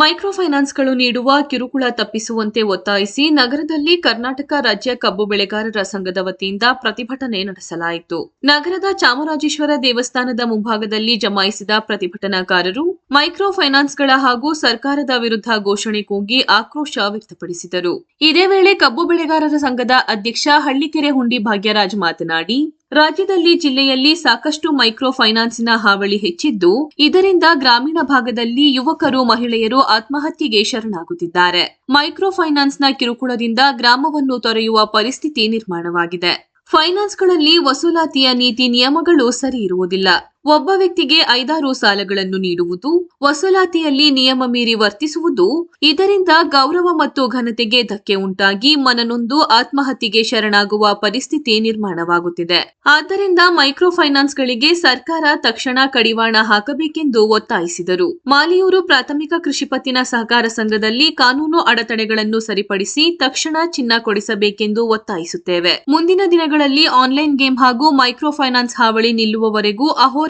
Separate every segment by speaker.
Speaker 1: Micro ಫೈನಾನ್ಸ್ಗಳು ನೀಡುವ ಕಿರುಕುಳ ತಪ್ಪಿಸುವಂತೆ ಒತ್ತಾಯಿಸಿ ನಗರದಲ್ಲಿ ಕರ್ನಾಟಕ ರಾಜ್ಯ ಕಬ್ಬು ಬೆಳೆಗಾರರ ಸಂಘದ ವತಿಯಿಂದ ಪ್ರತಿಭಟನೆ ನಡೆಸಲಾಯಿತು. ನಗರದ ಚಾಮರಾಜೇಶ್ವರ ದೇವಸ್ಥಾನದ ಮುಂಭಾಗದಲ್ಲಿ ಜಮಾಯಿಸಿದ ಪ್ರತಿಭಟನಾಕಾರರು ಮೈಕ್ರೋ ಫೈನಾನ್ಸ್ಗಳ ಹಾಗೂ ಸರ್ಕಾರದ ವಿರುದ್ಧ ಘೋಷಣೆ ಕೂಗಿ ಆಕ್ರೋಶ ವ್ಯಕ್ತಪಡಿಸಿದರು. ಇದೇ ವೇಳೆ ಕಬ್ಬು ಬೆಳೆಗಾರರ ಸಂಘದ ಅಧ್ಯಕ್ಷ ಹಳ್ಳಿಕೆರೆ ಹುಂಡಿ ಭಾಗ್ಯರಾಜ್ ಮಾತನಾಡಿ ರಾಜ್ಯದಲ್ಲಿ ಜಿಲ್ಲೆಯಲ್ಲಿ ಸಾಕಷ್ಟು ಮೈಕ್ರೋ ಫೈನಾನ್ಸ್ನ ಹಾವಳಿ ಹೆಚ್ಚಿದ್ದು, ಇದರಿಂದ ಗ್ರಾಮೀಣ ಭಾಗದಲ್ಲಿ ಯುವಕರು, ಮಹಿಳೆಯರು ಆತ್ಮಹತ್ಯೆಗೆ ಶರಣಾಗುತ್ತಿದ್ದಾರೆ. ಮೈಕ್ರೋ ಫೈನಾನ್ಸ್ನ ಕಿರುಕುಳದಿಂದ ಗ್ರಾಮವನ್ನು ತೊರೆಯುವ ಪರಿಸ್ಥಿತಿ ನಿರ್ಮಾಣವಾಗಿದೆ. ಫೈನಾನ್ಸ್ಗಳಲ್ಲಿ ವಸೂಲಾತಿಯ ನೀತಿ ನಿಯಮಗಳು ಸರಿ ಇರುವುದಿಲ್ಲ. ಒಬ್ಬ ವ್ಯಕ್ತಿಗೆ ಐದಾರು ಸಾಲಗಳನ್ನು ನೀಡುವುದು, ವಸೂಲಾತಿಯಲ್ಲಿ ನಿಯಮ ಮೀರಿ ವರ್ತಿಸುವುದು, ಇದರಿಂದ ಗೌರವ ಮತ್ತು ಘನತೆಗೆ ಧಕ್ಕೆ ಉಂಟಾಗಿ ಮನನೊಂದು ಆತ್ಮಹತ್ಯೆಗೆ ಶರಣಾಗುವ ಪರಿಸ್ಥಿತಿ ನಿರ್ಮಾಣವಾಗುತ್ತಿದೆ. ಆದ್ದರಿಂದ ಮೈಕ್ರೋ ಫೈನಾನ್ಸ್ಗಳಿಗೆ ಸರ್ಕಾರ ತಕ್ಷಣ ಕಡಿವಾಣ ಹಾಕಬೇಕೆಂದು ಒತ್ತಾಯಿಸಿದರು. ಮಾಲಿಯೂರು ಪ್ರಾಥಮಿಕ ಕೃಷಿ ಪತ್ತಿನ ಸಹಕಾರ ಸಂಘದಲ್ಲಿ ಕಾನೂನು ಅಡೆತಡೆಗಳನ್ನು ಸರಿಪಡಿಸಿ ತಕ್ಷಣ ಚಿನ್ನ ಕೊಡಿಸಬೇಕೆಂದು ಒತ್ತಾಯಿಸುತ್ತೇವೆ. ಮುಂದಿನ ದಿನಗಳಲ್ಲಿ ಆನ್ಲೈನ್ ಗೇಮ್ ಹಾಗೂ ಮೈಕ್ರೋ ಫೈನಾನ್ಸ್ ಹಾವಳಿ ನಿಲ್ಲುವವರೆಗೂ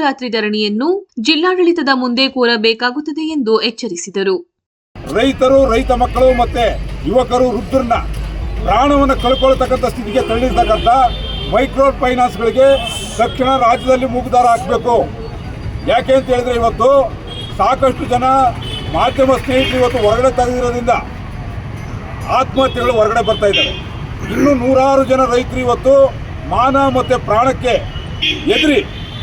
Speaker 1: ಅಹೋರಾತ್ರಿ ಧರಣಿಯನ್ನು ಜಿಲ್ಲಾಡಳಿತದ ಮುಂದೆ ಕೋರಬೇಕಾಗುತ್ತದೆ ಎಂದು ಎಚ್ಚರಿಸಿದರು.
Speaker 2: ರೈತರು, ರೈತ ಮಕ್ಕಳು ಮತ್ತೆ ಯುವಕರು, ವೃದ್ಧರನ್ನ ಪ್ರಾಣವನ್ನು ಕಳ್ಕೊಳ್ತಕ್ಕಂಥ ಸ್ಥಿತಿಗೆ ತಳ್ಳಿರ್ತಕ್ಕಂಥ ಮೈಕ್ರೋ ಫೈನಾನ್ಸ್ಗಳಿಗೆ ತಕ್ಷಣ ರಾಜ್ಯದಲ್ಲಿ ಮೂಗುದಾರ ಹಾಕಬೇಕು. ಯಾಕೆ ಅಂತ ಹೇಳಿದ್ರೆ ಇವತ್ತು ಸಾಕಷ್ಟು ಜನ ಮಾಧ್ಯಮ ಸ್ನೇಹಿತರು ಇವತ್ತು ಹೊರಗಡೆ ತೆಗೆದಿರೋದ್ರಿಂದ ಆತ್ಮಹತ್ಯೆಗಳು ಹೊರಗಡೆ ಬರ್ತಾ ಇದ್ದಾರೆ ಇನ್ನು ನೂರಾರು ಜನ ರೈತರು ಇವತ್ತು ಮಾನ ಮತ್ತು ಪ್ರಾಣಕ್ಕೆ ಎದುರಿ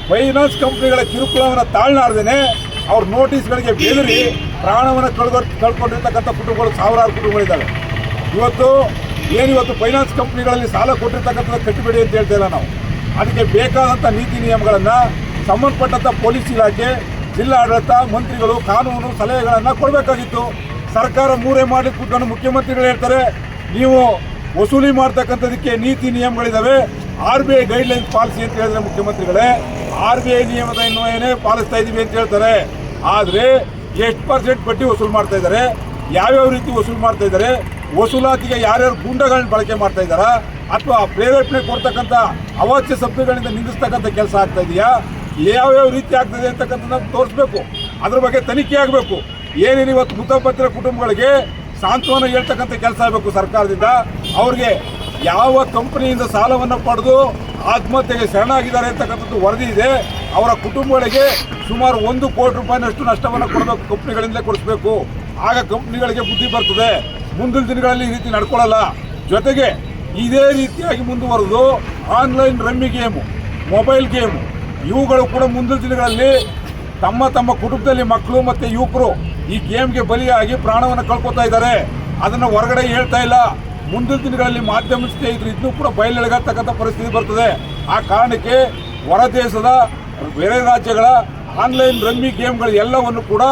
Speaker 2: ಫೈನಾನ್ಸ್ ಕಂಪ್ನಿಗಳ ಕಿರುಕುಳವನ್ನು ತಾಳ್ನಾರ್ದೇನೆ ಅವ್ರ ನೋಟಿಸ್ಗಳಿಗೆ ಬೆದರಿ ಪ್ರಾಣವನ್ನು ಕಳ್ಕೊ ಕಳ್ಕೊಂಡಿರ್ತಕ್ಕಂಥ ಕುಟುಂಬಗಳು ಸಾವಿರಾರು ಕುಟುಂಬಗಳಿದ್ದಾವೆ. ಇವತ್ತು ಏನಿವತ್ತು ಫೈನಾನ್ಸ್ ಕಂಪ್ನಿಗಳಲ್ಲಿ ಸಾಲ ಕೊಟ್ಟಿರ್ತಕ್ಕಂಥದ್ದು ಕಟ್ಟಿಬಿಡಿ ಅಂತ ಹೇಳ್ತಾ ಇಲ್ಲ ನಾವು. ಅದಕ್ಕೆ ಬೇಕಾದಂಥ ನೀತಿ ನಿಯಮಗಳನ್ನು ಸಂಬಂಧಪಟ್ಟಂಥ ಪೊಲೀಸ್ ಇಲಾಖೆ, ಜಿಲ್ಲಾಡಳಿತ, ಮಂತ್ರಿಗಳು, ಕಾನೂನು ಸಲಹೆಗಳನ್ನು ಕೊಡಬೇಕಾಗಿತ್ತು. ಸರ್ಕಾರ ಮೂರೇ ಮಾಡಿ ಕೂತ್ಕೊಂಡು ಮುಖ್ಯಮಂತ್ರಿಗಳು ಹೇಳ್ತಾರೆ, ನೀವು ವಸೂಲಿ ಮಾಡ್ತಕ್ಕಂಥದಕ್ಕೆ ನೀತಿ ನಿಯಮಗಳಿದ್ದಾವೆ R B I guidelines policy ಅಂತ ಹೇಳಿದ್ರೆ ಮುಖ್ಯಮಂತ್ರಿಗಳೇ ಆರ್ ಬಿ ಐ ನಿಯಮದ ಏನೇ ಪಾಲಿಸ್ತಾ ಇದ್ದೀವಿ ಅಂತ ಹೇಳ್ತಾರೆ. ಆದರೆ ಎಷ್ಟು ಪರ್ಸೆಂಟ್ ಬಡ್ಡಿ ವಸೂಲು ಮಾಡ್ತಾ ಇದ್ದಾರೆ? ಯಾವ್ಯಾವ ರೀತಿ ವಸೂಲು ಮಾಡ್ತಾ ಇದ್ದಾರೆ? ವಸೂಲಾತಿಗೆ ಯಾರ್ಯಾರು ಗುಂಡಗಳನ್ನ ಬಳಕೆ ಮಾಡ್ತಾ ಇದ್ದಾರಾ? ಅಥವಾ ಪ್ರೇರೇಪಣೆ ಕೊಡ್ತಕ್ಕಂಥ ಅವಾಚ್ಯ ಶಬ್ದಗಳಿಂದ ನಿಂದಿಸ್ತಕ್ಕಂಥ ಕೆಲಸ ಆಗ್ತಾ ಇದೆಯಾ? ಯಾವ್ಯಾವ ರೀತಿ ಆಗ್ತದೆ ಅಂತಕ್ಕಂಥದ್ದು ತೋರಿಸ್ಬೇಕು. ಅದ್ರ ಬಗ್ಗೆ ತನಿಖೆ ಆಗಬೇಕು. ಏನೇನು ಇವತ್ತು ಮೃತಪತ್ರ ಕುಟುಂಬಗಳಿಗೆ ಸಾಂತ್ವನ ಹೇಳ್ತಕ್ಕಂಥ ಕೆಲಸ ಆಗಬೇಕು ಸರ್ಕಾರದಿಂದ. ಅವ್ರಿಗೆ ಯಾವ ಕಂಪನಿಯಿಂದ ಸಾಲವನ್ನು ಪಡೆದು ಆತ್ಮಹತ್ಯೆಗೆ ಶರಣಾಗಿದ್ದಾರೆ ಅಂತಕ್ಕಂಥದ್ದು ವರದಿ ಇದೆ. ಅವರ ಕುಟುಂಬಗಳಿಗೆ ಸುಮಾರು ಒಂದು ಕೋಟಿ ರೂಪಾಯಿನಷ್ಟು ನಷ್ಟವನ್ನು ಕೊಡಬೇಕು, ಕಂಪ್ನಿಗಳಿಂದಲೇ ಕೊಡಿಸ್ಬೇಕು. ಆಗ ಕಂಪ್ನಿಗಳಿಗೆ ಬುದ್ಧಿ ಬರ್ತದೆ. ಮುಂದಿನ ದಿನಗಳಲ್ಲಿ ಈ ರೀತಿ ನಡ್ಕೊಳ್ಳಲ್ಲ. ಜೊತೆಗೆ ಇದೇ ರೀತಿಯಾಗಿ ಮುಂದುವರೆದು online rummy game, mobile game, ಇವುಗಳು ಕೂಡ ಮುಂದಿನ ದಿನಗಳಲ್ಲಿ ತಮ್ಮ ತಮ್ಮ ಕುಟುಂಬದಲ್ಲಿ ಮಕ್ಕಳು ಮತ್ತು ಯುವಕರು ಈ ಗೇಮ್ಗೆ ಬಲಿಯಾಗಿ ಪ್ರಾಣವನ್ನು ಕಳ್ಕೊತಾ ಇದ್ದಾರೆ. ಅದನ್ನು ಹೊರಗಡೆ ಹೇಳ್ತಾ ಇಲ್ಲ. ಮುಂದಿನ ದಿನಗಳಲ್ಲಿ ಮಾಧ್ಯಮ ಸ್ನೇಹಿತರು ಇದನ್ನು ಕೂಡ ಬಯಲೆಳಗತಕ್ಕಂಥ ಪರಿಸ್ಥಿತಿ ಬರ್ತದೆ. ಆ ಕಾರಣಕ್ಕೆ ಹೊರ ದೇಶದ ಬೇರೆ ರಾಜ್ಯಗಳ ಆನ್ಲೈನ್ ರಮ್ಮಿ ಗೇಮ್ಗಳು ಎಲ್ಲವನ್ನು ಕೂಡ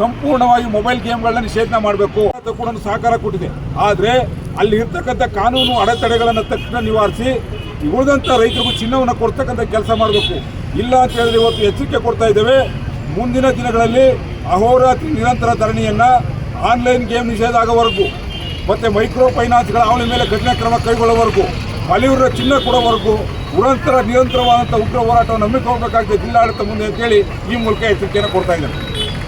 Speaker 2: ಸಂಪೂರ್ಣವಾಗಿ ಮೊಬೈಲ್ ಗೇಮ್ಗಳನ್ನ ನಿಷೇಧನ ಮಾಡಬೇಕು. ಅಂತ ಕೂಡ ಸಹಕಾರ ಕೊಟ್ಟಿದೆ. ಆದರೆ ಅಲ್ಲಿ ಇರ್ತಕ್ಕಂಥ ಕಾನೂನು ಅಡೆತಡೆಗಳನ್ನು ತಕ್ಷಣ ನಿವಾರಿಸಿ ಉಳಿದಂಥ ರೈತರಿಗೂ ಚಿನ್ನವನ್ನು ಕೊಡ್ತಕ್ಕಂಥ ಕೆಲಸ ಮಾಡಬೇಕು. ಇಲ್ಲ ಅಂತ ಹೇಳಿದ್ರೆ ಇವತ್ತು ಎಚ್ಚರಿಕೆ ಕೊಡ್ತಾ ಇದ್ದೇವೆ. ಮುಂದಿನ ದಿನಗಳಲ್ಲಿ ಅಹೋರಾತ್ರಿ ನಿರಂತರ ಧರಣಿಯನ್ನು ಆನ್ಲೈನ್ ಗೇಮ್ ನಿಷೇಧ ಆಗೋವರೆಗೂ ಮತ್ತು ಮೈಕ್ರೋ ಫೈನಾನ್ಸ್ಗಳ ಅವಳ ಮೇಲೆ ಕಠಿಣ ಕ್ರಮ ಕೈಗೊಳ್ಳುವವರೆಗೂ ಮಲೆಯೂರ ಚಿನ್ನ ಕೊಡೋವರೆಗೂ ನಿರಂತರ ನಿರಂತರವಾದಂಥ ಉಗ್ರ ಹೋರಾಟವನ್ನು ಹೋಗಬೇಕಾಗಿದೆ ಜಿಲ್ಲಾಡಳಿತ ಮುಂದೆ ಅಂತೇಳಿ ಈ ಮೂಲಕ ಎಚ್ಚರಿಕೆಯನ್ನು ಕೊಡ್ತಾ ಇದ್ದಾರೆ